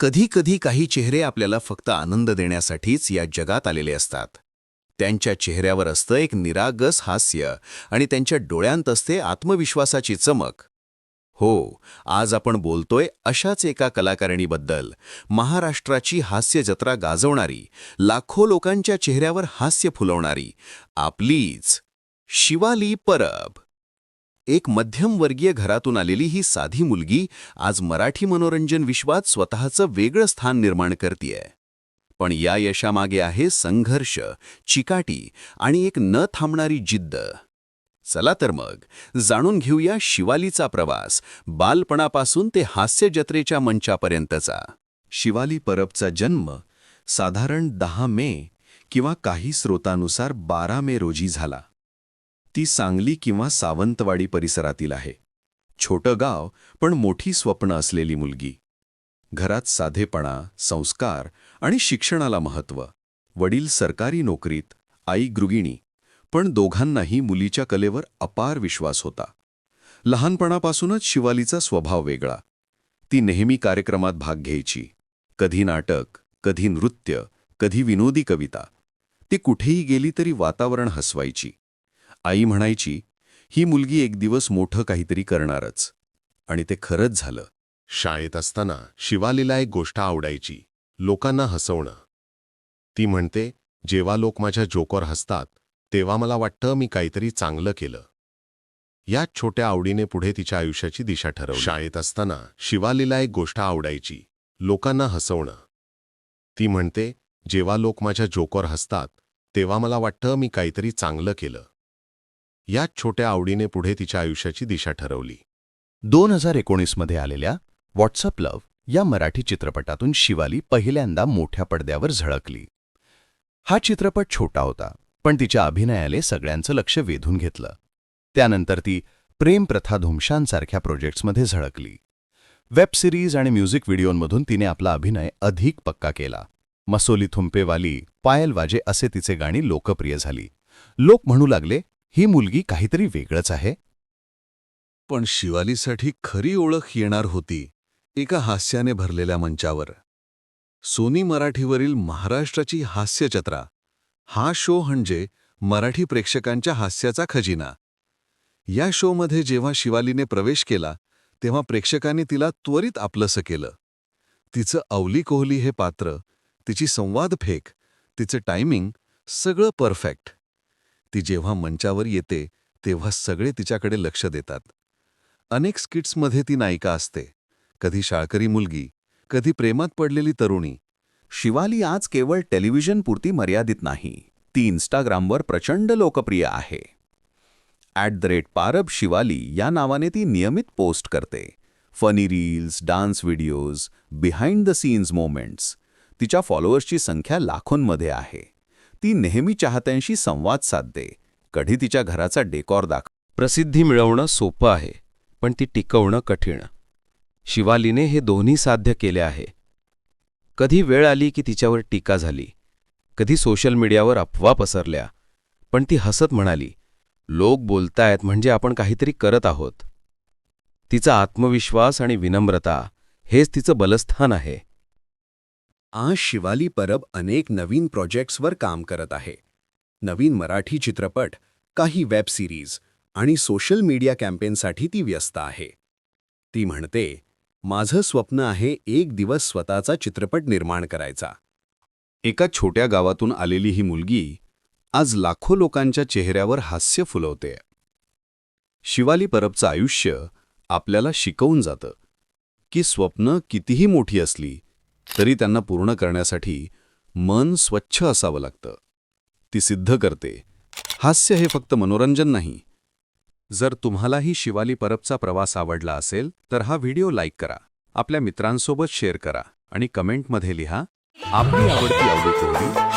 कधी कधी काही चेहरे आपल्याला फक्त आनंद देण्यासाठीच या जगात आलेले असतात. त्यांच्या चेहऱ्यावर असतं एक निरागस हास्य आणि त्यांच्या डोळ्यांत असते आत्मविश्वासाची चमक. हो आज आपण बोलतोय अशाच एका कलाकारिणीबद्दल. महाराष्ट्राची हास्य जत्रा गाजवणारी लाखो लोकांच्या चेहऱ्यावर हास्य फुलवणारी आपलीच. शिवाली परब. एक मध्यमवर्गीय घरातून आलेली ही साधी मुलगी आज मराठी मनोरंजन विश्वात स्वतःचं वेगळं स्थान निर्माण करतीये. पण या यशामागे आहे संघर्ष चिकाटी आणि एक न थांबणारी जिद्द. चला तर मग जाणून घेऊया शिवालीचा प्रवास बालपणापासून ते हास्य जत्रेच्या मंचापर्यंतचा. शिवाली परबचा जन्म साधारण दहा मे किंवा काही स्रोतानुसार बारा मे रोजी झाला. ती सांगली किंवा सावंतवाडी परिसरातील आहे. छोटं गाव पण मोठी स्वप्न असलेली मुलगी. घरात साधेपणा संस्कार आणि शिक्षणाला महत्त्व वडील सरकारी नोकरीत आई गृगिणी पण दोघांनाही मुलीच्या कलेवर अपार विश्वास होता. लहानपणापासूनच शिवालीचा स्वभाव वेगळा. ती नेहमी कार्यक्रमात भाग घ्यायची. कधी नाटक कधी नृत्य कधी विनोदी कविता. ती कुठेही गेली तरी वातावरण हसवायची. आई म्हणायची ही मुलगी एक दिवस मोठं काहीतरी करणारच. आणि ते खरंच झालं. शाळेत असताना शिवालीला एक गोष्ट आवडायची लोकांना हसवणं. ती म्हणते जेव्हा लोक माझ्या जोकर हसतात तेव्हा मला वाटतं मी काहीतरी चांगलं केलं. याच छोट्या आवडीने पुढे तिच्या आयुष्याची दिशा ठरवली. शाळेत असताना शिवालीला एक गोष्ट आवडायची लोकांना हसवणं. ती म्हणते जेव्हा लोक माझ्या जोकर हसतात तेव्हा मला वाटतं मी काहीतरी चांगलं केलं. याच छोट्या आवडीने पुढे तिच्या आयुष्याची दिशा ठरवली. दोन हजार एकोणीसमध्ये आलेल्या व्हॉट्सअप लव्ह या मराठी चित्रपटातून शिवाली पहिल्यांदा मोठ्या पडद्यावर झळकली. हा चित्रपट छोटा होता पण तिच्या अभिनयाले सगळ्यांचं लक्ष वेधून घेतलं. त्यानंतर ती प्रेम प्रथा धुमशांसारख्या प्रोजेक्ट्समध्ये झळकली. वेब सिरीज आणि म्युझिक व्हिडिओंमधून तिने आपला अभिनय अधिक पक्का केला. मसोली थुंपेवाली पायल वाजे असे तिचे गाणी लोकप्रिय झाली. लोक म्हणू लागले ही मुलगी काहीतरी वेगळंच आहे. पण शिवालीसाठी खरी ओळख येणार होती एका हास्याने भरलेल्या मंचावर. सोनी मराठीवरील महाराष्ट्राची हास्यचत्रा हा शो म्हणजे मराठी प्रेक्षकांच्या हास्याचा खजिना. या शोमध्ये जेव्हा शिवालीने प्रवेश केला तेव्हा प्रेक्षकांनी तिला त्वरित आपलंसं केलं. तिचं अवली कोहली हे पात्र तिची संवाद फेक तिचं टायमिंग सगळं परफेक्ट. ती जेव्हा मंचावर येते तेव्हा सगळे तिच्याकडे लक्ष देतात. अनेक स्किट्समध्ये ती नायिका असते. कधी शाळकरी मुलगी कधी प्रेमात पडलेली तरुणी. शिवाली आज केवळ टेलिव्हिजनपुरती मर्यादित नाही ती इन्स्टाग्रामवर प्रचंड लोकप्रिय आहे. At the rate Parab Shivali या नावाने ती नियमित पोस्ट करते. Funny reels dance videos behind the scenes moments. तिच्या फॉलोअर्सची संख्या लाखोंमध्ये आहे. ती नेहमी चाहत्यांशी संवाद साधते. कधी तिच्या घराचा डेकॉर दाखव. प्रसिद्धी मिळवणं सोपं आहे पण ती टिकवणं कठीण. शिवालीने हे दोन्ही साध्य केले आहे. कधी वेळ आली की तिच्यावर टीका झाली. कधी सोशल मीडियावर अफवा पसरल्या. पण ती हसत म्हणाली लोक बोलतायत म्हणजे आपण काहीतरी करत आहोत. तिचा आत्मविश्वास आणि विनम्रता हेच तिचं बलस्थान आहे. आज शिवाली परब अनेक नवीन प्रोजेक्ट्सवर काम करत आहे. नवीन मराठी चित्रपट काही वेब सिरीज आणि सोशल मीडिया कॅम्पेनसाठी ती व्यस्त आहे. ती म्हणते माझं स्वप्न आहे एक दिवस स्वतःचा चित्रपट निर्माण करायचा. एका छोट्या गावातून आलेली ही मुलगी आज लाखो लोकांच्या चेहऱ्यावर हास्य फुलवते. शिवाली परबचं आयुष्य आपल्याला शिकवून जातं की स्वप्न कितीही मोठी असली तरी त्यांना पूर्ण करण्यासाठी मन स्वच्छ असावं लागतं. ती सिद्ध करते. हास्य हे फक्त मनोरंजन नाही. जर तुम्हालाही शिवाली परबचा प्रवास आवडला असेल तर हा व्हिडिओ लाईक करा. आपल्या मित्रांसोबत शेअर करा आणि कमेंटमध्ये लिहा आपली आवडती आवडी